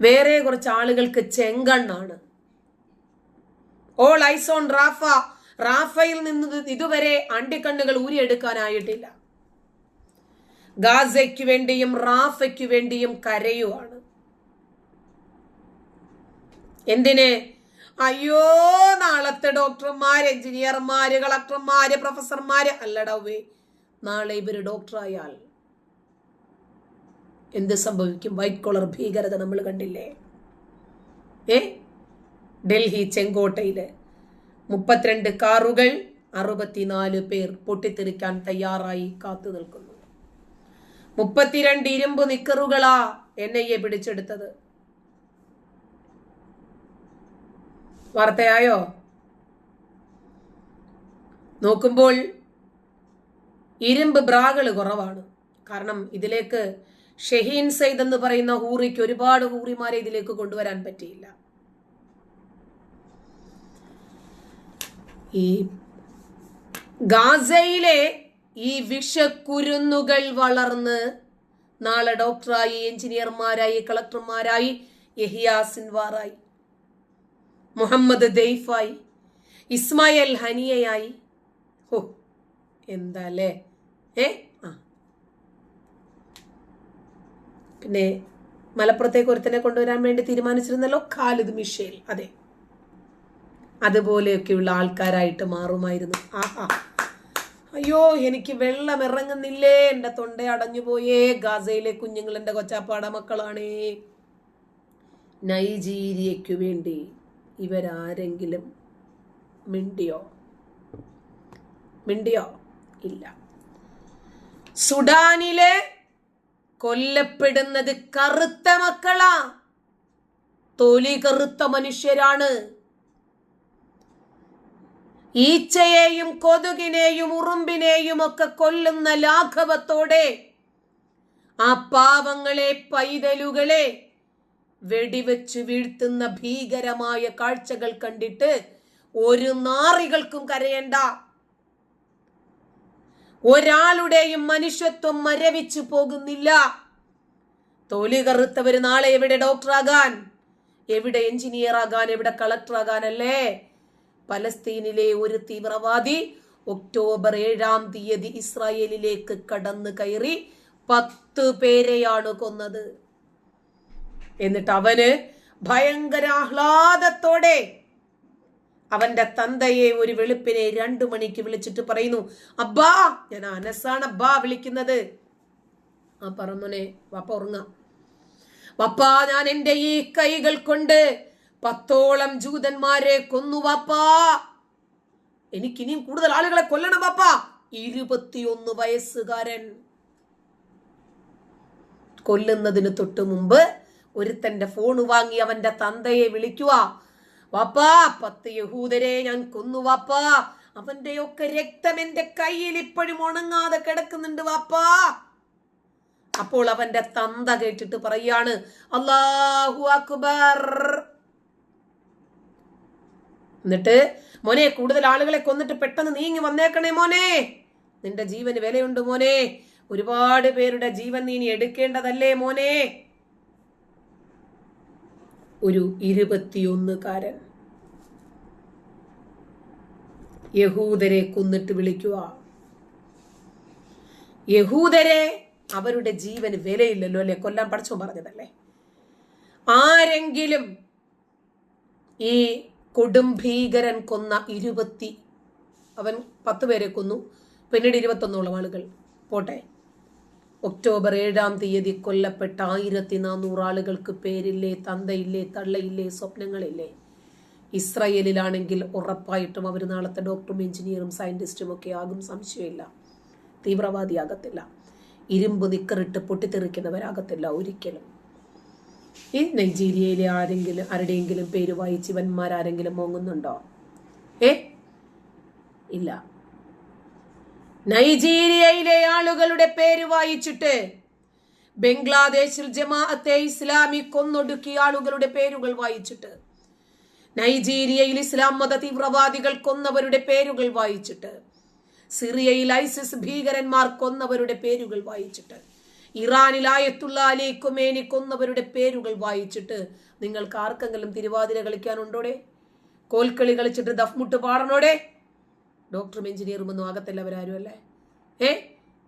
വേറെ കുറച്ച് ആളുകൾക്ക് ചെങ്കണ്ണാണ്. ഓൾ ഐസോൺ റാഫ റാഫയിൽ നിന്ന് ഇതുവരെ അണ്ടിക്കണ്ണുകൾ ഊരിയെടുക്കാനായിട്ടില്ല. ഗാസയ്ക്ക് വേണ്ടിയും റാഫയ്ക്ക് വേണ്ടിയും കരയുവാണ്. എന്തിന്? അയ്യോ നാളത്തെ ഡോക്ടർമാര് എഞ്ചിനീയർമാര് കളക്ടർമാര് പ്രൊഫസർമാര് അല്ലടവേ നാളെ ഇവർ ഡോക്ടറായാൽ എന്ത് സംഭവിക്കും? വൈറ്റ് കോളർ ഭീകരത നമ്മൾ കണ്ടില്ലേ? ഏ? ഡൽഹി ചെങ്കോട്ടയിൽ മുപ്പത്തിരണ്ട് കാറുകൾ അറുപത്തിനാല് പേർ പൊട്ടിത്തെറിക്കാൻ തയ്യാറായി കാത്തു നിൽക്കുന്നു. മുപ്പത്തിരണ്ട് ഇരുമ്പ് നിക്കറുകളാ എൻ ഐ എ പിടിച്ചെടുത്തത്. വാർത്തയായോ? നോക്കുമ്പോൾ ഇരുമ്പ് ബ്രാകൾ കുറവാണ്. കാരണം ഇതിലേക്ക് ഷഹീൻ സെയ്ദ് എന്ന് പറയുന്ന ഹൂറിക്ക് ഒരുപാട് ഹൂറിമാരെ ഇതിലേക്ക് കൊണ്ടുവരാൻ പറ്റിയില്ല. ഈ ഗാസയിലെ ഈ വിഷക്കുരുന്നുകൾ വളർന്ന് നാളെ ഡോക്ടറായി എഞ്ചിനീയർമാരായി കളക്ടർമാരായി യഹിയ സിൻവാറായി മുഹമ്മദ് ദെയ്ഫായി ഇസ്മായിൽ ഹനിയയായി. ഹോ എന്താ അല്ലേ? ഏ ആ പിന്നെ മലപ്പുറത്തേക്ക് ഒരുത്തനെ കൊണ്ടുവരാൻ വേണ്ടി തീരുമാനിച്ചിരുന്നല്ലോ ഖാലിദ് മിഷേൽ. അതെ. അതുപോലെയൊക്കെയുള്ള ആൾക്കാരായിട്ട് മാറുമായിരുന്നു. ആ ആ അയ്യോ എനിക്ക് വെള്ളം ഇറങ്ങുന്നില്ലേ എന്റെ തൊണ്ട അടഞ്ഞു പോയേ ഗാസയിലെ കുഞ്ഞുങ്ങൾ എന്റെ കൊച്ചാപ്പാട മക്കളാണേ. നൈജീരിയയ്ക്കു വേണ്ടി ഇവരാരെങ്കിലും മിണ്ടിയോ? മിണ്ടിയോ? ഇല്ല. സുഡാനിലെ കൊല്ലപ്പെടുന്നത് കറുത്ത മക്കളാ. തൊലി കറുത്ത മനുഷ്യരാണ്. ഈച്ചയെയും കൊതുകിനെയും ഉറുമ്പിനെയും ഒക്കെ കൊല്ലുന്ന ലാഘവത്തോടെ ആ പാവങ്ങളെ പൈതലുകളെ വെടിവെച്ച് വീഴ്ത്തുന്ന ഭീകരമായ കാഴ്ചകൾ കണ്ടിട്ട് ഒരു നാറികൾക്കും കരയണ്ട. ഒരാളുടെയും മനുഷ്യത്വം മരവിച്ചു പോകുന്നില്ല. തൊലി കറുത്തവർ നാളെ എവിടെ ഡോക്ടറാകാൻ? എവിടെ എഞ്ചിനീയർ ആകാൻ എവിടെ കളക്ടർ ആകാനല്ലേ പലസ്തീനിലെ ഒരു തീവ്രവാദി ഒക്ടോബർ ഏഴാം തീയതി ഇസ്രായേലിലേക്ക് കടന്നു കയറി പത്ത് പേരെയാണ് കൊന്നത്. എന്നിട്ട് അവന് ഭയങ്കര ആഹ്ലാദത്തോടെ അവന്റെ തന്തയെ ഒരു വെളുപ്പിനെ രണ്ടു മണിക്ക് വിളിച്ചിട്ട് പറയുന്നു അബ്ബാ ഞാൻ അനസാണ് അബ്ബാ വിളിക്കുന്നത്. ആ പറമോനെ വപ്പ ഉറങ്ങ വപ്പാ ഞാൻ എന്റെ ഈ കൈകൾ കൊണ്ട് പത്തോളം ജൂതന്മാരെ കൊന്നു വാപ്പാ. എനിക്കിനിയും കൂടുതൽ ആളുകളെ കൊല്ലണം വാപ്പാ. ഇരുപത്തിയൊന്ന് വയസ്സുകാരൻ കൊല്ലുന്നതിന് തൊട്ട് മുമ്പ് ഒരുത്തന്റെ ഫോൺ വാങ്ങി അവന്റെ തന്തയെ വിളിക്കുക. വാപ്പാ പത്ത് യഹൂദരെ ഞാൻ കൊന്നു വാപ്പാ. അവന്റെ ഒക്കെ രക്തം എന്റെ കയ്യിൽ ഇപ്പോഴും ഉണങ്ങാതെ കിടക്കുന്നുണ്ട് വാപ്പാ. അപ്പോൾ അവന്റെ തന്ത കേട്ടിട്ട് പറയാണ് അള്ളാഹു അക്ബർ. എന്നിട്ട് മോനെ കൂടുതൽ ആളുകളെ കൊന്നിട്ട് പെട്ടെന്ന് നീങ്ങി വന്നേക്കണേ മോനെ. നിന്റെ ജീവന് വിലയുണ്ട് മോനെ. ഒരുപാട് പേരുടെ ജീവൻ നീ എടുക്കേണ്ടതല്ലേ മോനെ. ഒരു ഇരുപത്തിയൊന്നുകാരൻ. യഹൂദരെ കൊന്നിട്ട് വിളിക്കുക. യഹൂദരെ അവരുടെ ജീവന് വിലയില്ലല്ലോ അല്ലെ? കൊല്ലാൻ പഠിച്ചോ പറഞ്ഞതല്ലേ? ആരെങ്കിലും ഈ കൊടും ഭീകരൻ കൊന്ന ഇരുപത്തി അവൻ പത്ത് പേരെ കൊന്നു. പിന്നീട് ഇരുപത്തൊന്നോളം ആളുകൾ. പോട്ടെ. ഒക്ടോബർ ഏഴാം തീയതി കൊല്ലപ്പെട്ട ആയിരത്തി നാനൂറ് ആളുകൾക്ക് പേരില്ലേ തന്തയില്ലേ തള്ളയില്ലേ സ്വപ്നങ്ങളില്ലേ? ഇസ്രയേലിലാണെങ്കിൽ ഉറപ്പായിട്ടും അവർ നാളത്തെ ഡോക്ടറും എഞ്ചിനീയറും സയന്റിസ്റ്റും ഒക്കെ ആകും സംശയമില്ല. തീവ്രവാദിയാകത്തില്ല. ഇരുമ്പ് നിക്കറിട്ട് പൊട്ടിത്തെറിക്കുന്നവരാകത്തില്ല ഒരിക്കലും. ഈ നൈജീരിയയിലെ ആരെങ്കിലും ആരുടെയെങ്കിലും പേര് വായിച്ച് ഇവന്മാരാരെങ്കിലും മോങ്ങുന്നുണ്ടോ ഏ? ഇല്ല. നൈജീരിയയിലെ ആളുകളുടെ പേര് വായിച്ചിട്ട് ബംഗ്ലാദേശിൽ ജമാഅത്തെ ഇസ്ലാമി കൊന്നൊടുക്കിയ ആളുകളുടെ പേരുകൾ വായിച്ചിട്ട് നൈജീരിയയിൽ ഇസ്ലാം മത തീവ്രവാദികൾ കൊന്നവരുടെ പേരുകൾ വായിച്ചിട്ട് സിറിയയിൽ ഐസിസ് ഭീകരന്മാർ കൊന്നവരുടെ പേരുകൾ വായിച്ചിട്ട് ഇറാനിൽ ആയത്തുള്ള അലി കുമേനി കൊന്നവരുടെ പേരുകൾ വായിച്ചിട്ട് നിങ്ങൾക്ക് ആർക്കെങ്കിലും തിരുവാതിര കളിക്കാനുണ്ടോടെ കോൽക്കളി കളിച്ചിട്ട് ദഫ്മുട്ട് പാടണോടെ? ഡോക്ടറും എഞ്ചിനീയറും ഒന്നും ആകത്തല്ലവരാരും അല്ലേ? ഏ?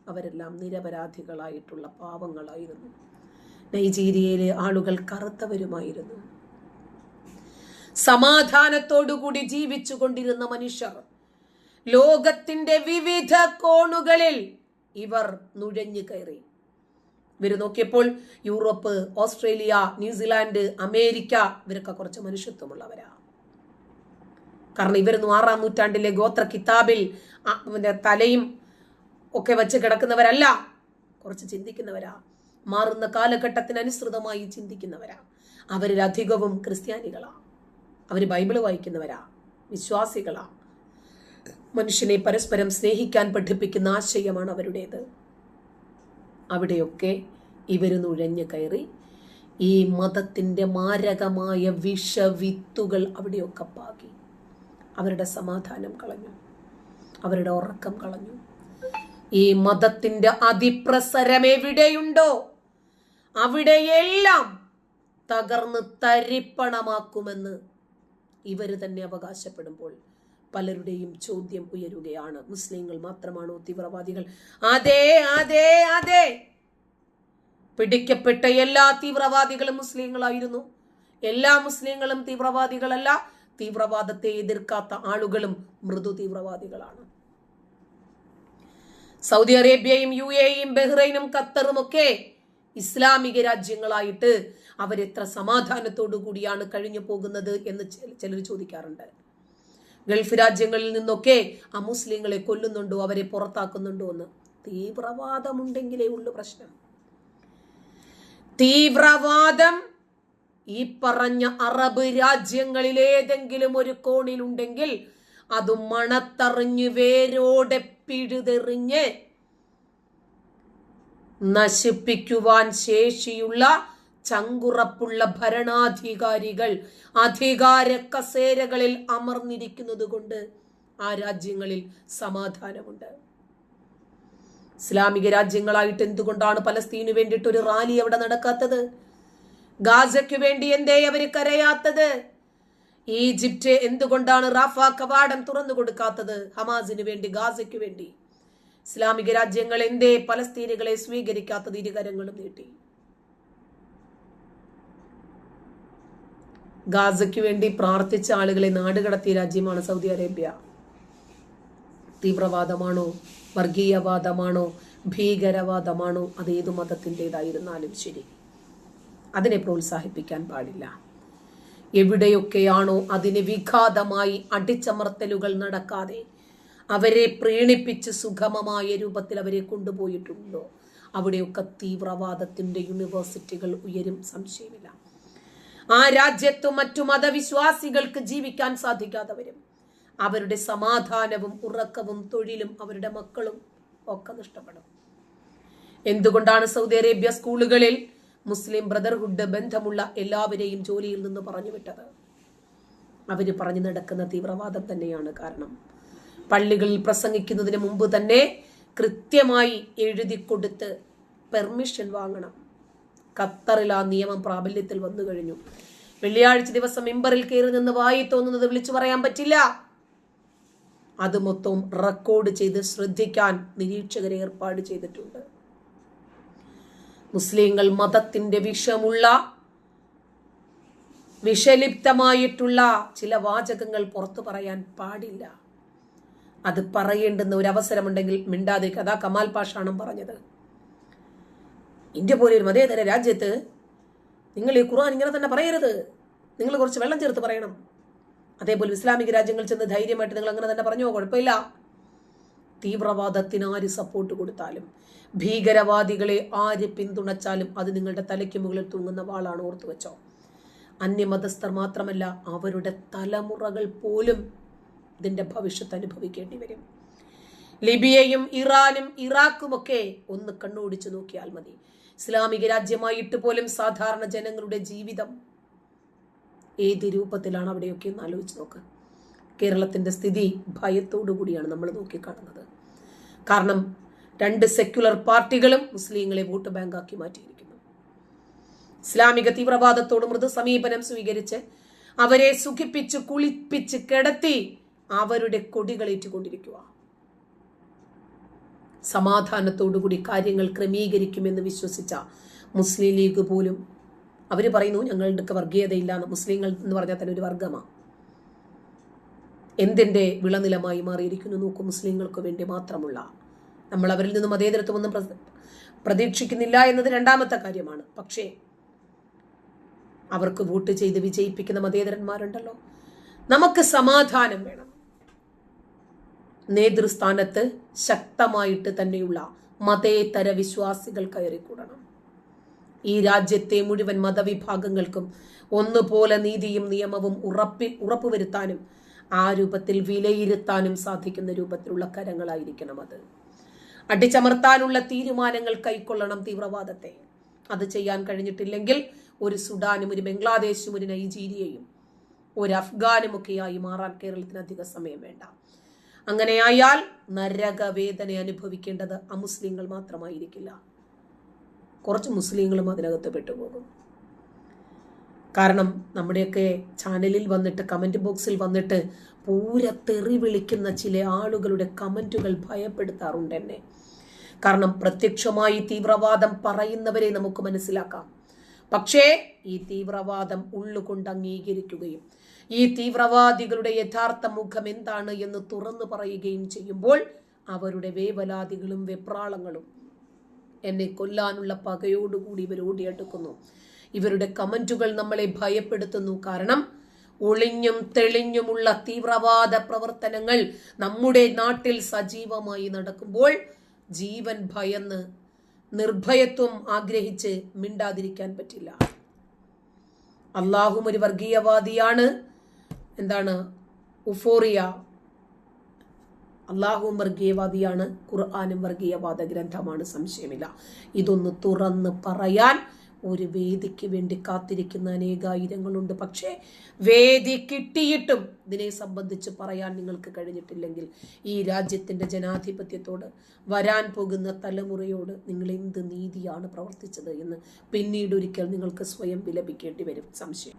അവരെല്ലാം നിരപരാധികളായിട്ടുള്ള പാവങ്ങളായിരുന്നു. നൈജീരിയയിലെ ആളുകൾ കറുത്തവരുമായിരുന്നു. സമാധാനത്തോടുകൂടി ജീവിച്ചു കൊണ്ടിരുന്ന മനുഷ്യർ ലോകത്തിന്റെ വിവിധ കോണുകളിൽ ഇവർ നുഴഞ്ഞു കയറി. ഇവർ നോക്കിയപ്പോൾ യൂറോപ്പ് ഓസ്ട്രേലിയ ന്യൂസിലാൻഡ് അമേരിക്ക ഇവരൊക്കെ കുറച്ച് മനുഷ്യത്വമുള്ളവരാ. കാരണം ഇവരൊന്നും ആറാം നൂറ്റാണ്ടിലെ ഗോത്ര കിതാബിൽ തലയും ഒക്കെ വെച്ച് കിടക്കുന്നവരല്ല. കുറച്ച് ചിന്തിക്കുന്നവരാ. മാറുന്ന കാലഘട്ടത്തിനനുസൃതമായി ചിന്തിക്കുന്നവരാ. അവരിലധികവും ക്രിസ്ത്യാനികളാ. അവർ ബൈബിൾ വായിക്കുന്നവരാ. വിശ്വാസികളാ. മനുഷ്യനെ പരസ്പരം സ്നേഹിക്കാൻ പഠിപ്പിക്കുന്ന ആശയമാണ് അവരുടേത്. അവിടെയൊക്കെ ഇവർ നുഴഞ്ഞു കയറി. ഈ മതത്തിന്റെ മാരകമായ വിഷവിത്തുകൾ അവിടെയൊക്കെ പാകി. അവരുടെ സമാധാനം കളഞ്ഞു. അവരുടെ ഉറക്കം കളഞ്ഞു. ഈ മതത്തിന്റെ അതിപ്രസരം എവിടെയുണ്ടോ? അവിടെയെല്ലാം തകർന്ന് തരിപ്പണമാക്കുമെന്ന് ഇവർ തന്നെ അവകാശപ്പെടുമ്പോൾ പലരുടെയും ചോദ്യം ഉയരുകയാണ്. മുസ്ലിങ്ങൾ മാത്രമാണോ തീവ്രവാദികൾ? അതെ അതെ അതെ. പിടിക്കപ്പെട്ട എല്ലാ തീവ്രവാദികളും മുസ്ലിങ്ങളായിരുന്നു. എല്ലാ മുസ്ലിങ്ങളും തീവ്രവാദികളല്ല. തീവ്രവാദത്തെ എതിർക്കാത്ത ആളുകളും മൃദു തീവ്രവാദികളാണ്. സൗദി അറേബ്യയും യു എയും ബഹ്റൈനും ഖത്തറും ഒക്കെ ഇസ്ലാമിക രാജ്യങ്ങളായിട്ട് അവരെത്ര സമാധാനത്തോടു കൂടിയാണ് കഴിഞ്ഞു പോകുന്നത് എന്ന് ചിലർ ചോദിക്കാറുണ്ട്. ഗൾഫ് രാജ്യങ്ങളിൽ നിന്നൊക്കെ ആ മുസ്ലിങ്ങളെ കൊല്ലുന്നുണ്ടോ അവരെ പുറത്താക്കുന്നുണ്ടോ എന്ന്. തീവ്രവാദമുണ്ടെങ്കിലേ ഉള്ളു പ്രശ്നം. തീവ്രവാദം ഈ പറഞ്ഞ അറബ് രാജ്യങ്ങളിൽ ഏതെങ്കിലും ഒരു കോണിലുണ്ടെങ്കിൽ അത് മണത്തറിഞ്ഞ് വേരോടെ പിഴുതെറിഞ്ഞ് നശിപ്പിക്കുവാൻ ശേഷിയുള്ള ചങ്കുറപ്പുള്ള ഭരണാധികാരികൾ അധികാര കസേരകളിൽ അമർന്നിരിക്കുന്നത് കൊണ്ട് ആ രാജ്യങ്ങളിൽ സമാധാനമുണ്ട്. ഇസ്ലാമിക രാജ്യങ്ങളായിട്ട് എന്തുകൊണ്ടാണ് പലസ്തീനു വേണ്ടിയിട്ട് ഒരു റാലി അവിടെ നടക്കാത്തത്? ഗാസയ്ക്ക് വേണ്ടി എന്തേ അവർ കരയാത്തത്? ഈജിപ്റ്റ് എന്തുകൊണ്ടാണ് റാഫ കവാടം തുറന്നു കൊടുക്കാത്തത്? ഹമാസിന് വേണ്ടി ഗാസയ്ക്ക് വേണ്ടി. ഇസ്ലാമിക രാജ്യങ്ങൾ എന്തേ പലസ്തീനുകളെ സ്വീകരിക്കാത്തത് ഇരുകരങ്ങളും നീട്ടി. ഗാസയ്ക്ക് വേണ്ടി പ്രാർത്ഥിച്ച ആളുകളെ നാടുകടത്തിയ രാജ്യമാണ് സൗദി അറേബ്യ. തീവ്രവാദമാണോ? വർഗീയവാദമാണോ? ഭീകരവാദമാണോ? അതേതു മതത്തിന്റെതായിരുന്നാലും ശരി. അതിനെ പ്രോത്സാഹിപ്പിക്കാൻ പാടില്ല. എവിടെയൊക്കെയാണോ അതിന് വിഘാതമായി അടിച്ചമർത്തലുകൾ നടക്കാതെ അവരെ പ്രീണിപ്പിച്ച് സുഗമമായ രൂപത്തിൽ അവരെ കൊണ്ടുപോയിട്ടുണ്ടോ? അവിടെയൊക്കെ തീവ്രവാദത്തിന്റെ യൂണിവേഴ്സിറ്റികൾ ഉയരും സംശയമില്ല. ആ രാജ്യത്തും മറ്റു മതവിശ്വാസികൾക്ക് ജീവിക്കാൻ സാധിക്കാതെ വരും അവരുടെ സമാധാനവും ഉറക്കവും തൊഴിലും അവരുടെ മക്കളും ഒക്കെ നഷ്ടപ്പെടും. എന്തുകൊണ്ടാണ് സൗദി അറേബ്യ സ്കൂളുകളിൽ മുസ്ലിം ബ്രദർഹുഡ് ബന്ധമുള്ള എല്ലാവരെയും ജോലിയിൽ നിന്ന് പറഞ്ഞു വിട്ടത് അവർ പറഞ്ഞു നടക്കുന്ന തീവ്രവാദം തന്നെയാണ് കാരണം. പള്ളികളിൽ പ്രസംഗിക്കുന്നതിന് മുമ്പ് തന്നെ കൃത്യമായി എഴുതി കൊടുത്ത് പെർമിഷൻ വാങ്ങണം. ഖത്തറിൽ ആ നിയമം പ്രാബല്യത്തിൽ വന്നു കഴിഞ്ഞു. വെള്ളിയാഴ്ച ദിവസം മെമ്പറിൽ കയറി നിന്ന് വായി തോന്നുന്നത് വിളിച്ചു പറയാൻ പറ്റില്ല. അത് മൊത്തവും റെക്കോർഡ് ചെയ്ത് ശ്രദ്ധിക്കാൻ നിരീക്ഷകരെ ഏർപ്പാട് ചെയ്തിട്ടുണ്ട്. മുസ്ലിങ്ങൾ മതത്തിന്റെ വിഷമുള്ള വിഷലിപ്തമായിട്ടുള്ള ചില വാചകങ്ങൾ പുറത്തു പറയാൻ പാടില്ല. അത് പറയേണ്ടുന്ന ഒരു അവസരമുണ്ടെങ്കിൽ മിണ്ടാതെ കഥാ കമാൽ പാഷാണം പറഞ്ഞത്. ഇന്ത്യ പോലെ ഒരു മതേതര രാജ്യത്ത് നിങ്ങൾ ഈ ഖുർആൻ ഇങ്ങനെ തന്നെ പറയരുത്. നിങ്ങൾ കുറച്ച് വെള്ളം ചേർത്ത് പറയണം. അതേപോലെ ഇസ്ലാമിക രാജ്യങ്ങളിൽ ചെന്ന് ധൈര്യമായിട്ട് നിങ്ങൾ അങ്ങനെ തന്നെ പറഞ്ഞോ കുഴപ്പമില്ല. തീവ്രവാദത്തിന് ആര് സപ്പോർട്ട് കൊടുത്താലും ഭീകരവാദികളെ ആര് പിന്തുണച്ചാലും അത് നിങ്ങളുടെ തലയ്ക്ക് മുകളിൽ തൂങ്ങുന്ന വാളാണ് ഓർത്തു വെച്ചോ. അന്യമതസ്ഥർ മാത്രമല്ല അവരുടെ തലമുറകൾ പോലും ഇതിന്റെ ഭവിഷ്യത്ത് അനുഭവിക്കേണ്ടി വരും. ലിബിയയും ഇറാനും ഇറാഖുമൊക്കെ ഒന്ന് കണ്ണോടിച്ചു നോക്കിയാൽ മതി. ഇസ്ലാമിക രാജ്യമായിട്ട് പോലും സാധാരണ ജനങ്ങളുടെ ജീവിതം ഏത് രൂപത്തിലാണ് അവിടെയൊക്കെ ഒന്ന് ആലോചിച്ച് നോക്ക്. കേരളത്തിന്റെ സ്ഥിതി ഭയത്തോടു കൂടിയാണ് നമ്മൾ നോക്കിക്കാണുന്നത്. കാരണം രണ്ട് സെക്യുലർ പാർട്ടികളും മുസ്ലിങ്ങളെ വോട്ട് ബാങ്കാക്കി മാറ്റിയിരിക്കുന്നു. ഇസ്ലാമിക തീവ്രവാദത്തോട് മൃദു സമീപനം സ്വീകരിച്ച് അവരെ സുഖിപ്പിച്ച് കുളിപ്പിച്ച് കിടത്തി അവരുടെ കൊടികളേറ്റുകൊണ്ടിരിക്കുക സമാധാനത്തോടുകൂടി കാര്യങ്ങൾ ക്രമീകരിക്കുമെന്ന് വിശ്വസിച്ച മുസ്ലിം ലീഗ് പോലും അവർ പറയുന്നു ഞങ്ങളുടെ വർഗീയതയില്ല എന്ന്. മുസ്ലിങ്ങൾ എന്ന് പറഞ്ഞാൽ തന്നെ ഒരു വർഗമാണ് എന്തിന്റെ വിളനിലമായി മാറിയിരിക്കുന്നു നോക്കൂ മുസ്ലിങ്ങൾക്ക് വേണ്ടി മാത്രമുള്ള. നമ്മൾ അവരിൽ നിന്നും അതേ പ്ര- പ്രതീക്ഷിക്കുന്നില്ല എന്നത് രണ്ടാമത്തെ കാര്യമാണ്. പക്ഷേ അവർക്ക് വോട്ട് ചെയ്ത് വിജയിപ്പിക്കുന്ന മതേതരന്മാരുണ്ടല്ലോ. നമുക്ക് സമാധാനം വേണം. നേതൃസ്ഥാനത്ത് ശക്തമായിട്ട് തന്നെയുള്ള മതേതര വിശ്വാസികൾ കയറിക്കൂടണം. ഈ രാജ്യത്തെ മുഴുവൻ മതവിഭാഗങ്ങൾക്കും ഒന്നുപോലെ നീതിയും നിയമവും ഉറപ്പി ഉറപ്പുവരുത്താനും ആ രൂപത്തിൽ വിലയിരുത്താനും സാധിക്കുന്ന രൂപത്തിലുള്ള കരങ്ങളായിരിക്കണം അത്. അടിച്ചമർത്താനുള്ള തീരുമാനങ്ങൾ കൈക്കൊള്ളണം തീവ്രവാദത്തെ. അത് ചെയ്യാൻ കഴിഞ്ഞിട്ടില്ലെങ്കിൽ ഒരു സുഡാനും ഒരു ബംഗ്ലാദേശും ഒരു നൈജീരിയയും ഒരു അഫ്ഗാനുമൊക്കെയായി മാറാൻ കേരളത്തിന് അധിക സമയം വേണ്ട. അങ്ങനെയായാൽ നരകവേദന അനുഭവിക്കേണ്ടത് അമുസ്ലിങ്ങൾ മാത്രമായിരിക്കില്ല. കുറച്ച് മുസ്ലിങ്ങളും അതിനകത്ത് പെട്ടുപോകും. കാരണം നമ്മുടെയൊക്കെ ചാനലിൽ വന്നിട്ട് കമന്റ് ബോക്സിൽ വന്നിട്ട് പൂര തെറി വിളിക്കുന്ന ചില ആളുകളുടെ കമന്റുകൾ ഭയപ്പെടുത്താറുണ്ട് എന്നെ. കാരണം പ്രത്യക്ഷമായി തീവ്രവാദം പറയുന്നവരെ നമുക്ക് മനസ്സിലാക്കാം. പക്ഷേ ഈ തീവ്രവാദം ഉള്ളുകൊണ്ട് അംഗീകരിക്കുകയും ഈ തീവ്രവാദികളുടെ യഥാർത്ഥ മുഖം എന്താണ് എന്ന് തുറന്നു പറയുകയും ചെയ്യുമ്പോൾ അവരുടെ വേവലാതികളും വെപ്രാളങ്ങളും എന്നെ കൊല്ലാനുള്ള പകയോടുകൂടി ഇവർ ഓടിയെടുക്കുന്നു. ഇവരുടെ കമന്റുകൾ നമ്മളെ ഭയപ്പെടുത്തുന്നു. കാരണം ഒളിഞ്ഞും തെളിഞ്ഞുമുള്ള തീവ്രവാദ പ്രവർത്തനങ്ങൾ നമ്മുടെ നാട്ടിൽ സജീവമായി നടക്കുമ്പോൾ ജീവൻ ഭയന്ന് നിർഭയത്വം ആഗ്രഹിച്ച് മിണ്ടാതിരിക്കാൻ പറ്റില്ല. അള്ളാഹും ഒരു വർഗീയവാദിയാണ്. എന്താണ്? ഉഫോറിയ. അള്ളാഹുവും വർഗീയവാദിയാണ്. ഖുർആാനും വർഗീയവാദ ഗ്രന്ഥമാണ്. സംശയമില്ല. ഇതൊന്ന് തുറന്ന് പറയാൻ ഒരു വേദിക്ക് വേണ്ടി കാത്തിരിക്കുന്ന അനേകായിരങ്ങളുണ്ട്. പക്ഷേ വേദി കിട്ടിയിട്ടും ഇതിനെ സംബന്ധിച്ച് പറയാൻ നിങ്ങൾക്ക് കഴിഞ്ഞിട്ടില്ലെങ്കിൽ ഈ രാജ്യത്തിന്റെ ജനാധിപത്യത്തോട് വരാൻ പോകുന്ന തലമുറയോട് നിങ്ങൾ എന്ത് നീതിയാണ് പ്രവർത്തിച്ചത് എന്ന് പിന്നീട് ഒരിക്കൽ നിങ്ങൾക്ക് സ്വയം വിലപിക്കേണ്ടി വരും. സംശയം.